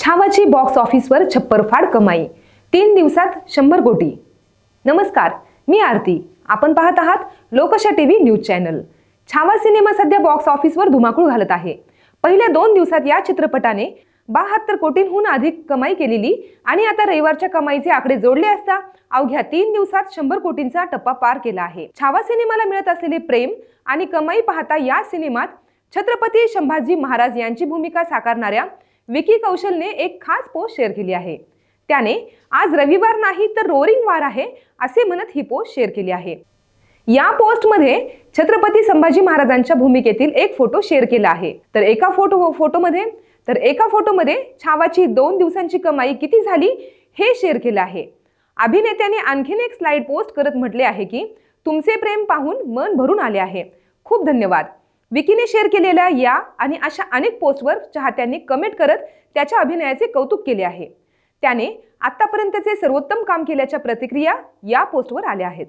छावाची box ऑफिसवर छप्परफाड कमाई. तीन दिवसात शंभर कोटी. नमस्कार मी आरती. आपण पाहत आहात Lokshahi T V news channel. Chhaava cinema सध्या बॉक्स ऑफिसवर धुमाकूळ घालत आहे. पहिल्या दोन दिवसात या चित्रपटाने बहात्तर कोटींहून अधिक कमाई केलेली आणि आता रविवारच्या कमाईचे आकडे जोडले असता अवघ्या तीन दिवसात शंभर कोटींचा टप्पा पार केला आहे. छावा सिनेमाला मिळत असलेले प्रेम आणि कमाई पाहता या सिनेमात छत्रपती संभाजी महाराज यांची भूमिका साकारणाऱ्या विकी कौशलने एक खास पोस्ट शेअर केली आहे. त्याने आज रविवार नाही तर रोरिंग वार आहे असे म्हणत ही पोस्ट शेअर केली आहे. या पोस्टमध्ये छत्रपती संभाजी महाराजांच्या भूमिकेतील एक फोटो शेअर केला आहे. तर एका फोटो फोटोमध्ये तर एका फोटोमध्ये छावाची दोन दिवसांची कमाई किती झाली हे शेअर केलं आहे. अभिनेत्याने आणखीन एक स्लाइड पोस्ट करत म्हटले आहे की तुमचे प्रेम पाहून मन भरून आले आहे. खूप धन्यवाद. विकीने शेअर केलेल्या या आणि अशा अनेक पोस्टवर चाहत्यांनी कमेंट करत त्याच्या अभिनयाचे कौतुक केले आहे. त्याने आतापर्यंतचे सर्वोत्तम काम केल्याच्या प्रतिक्रिया या पोस्टवर आल्या आहेत.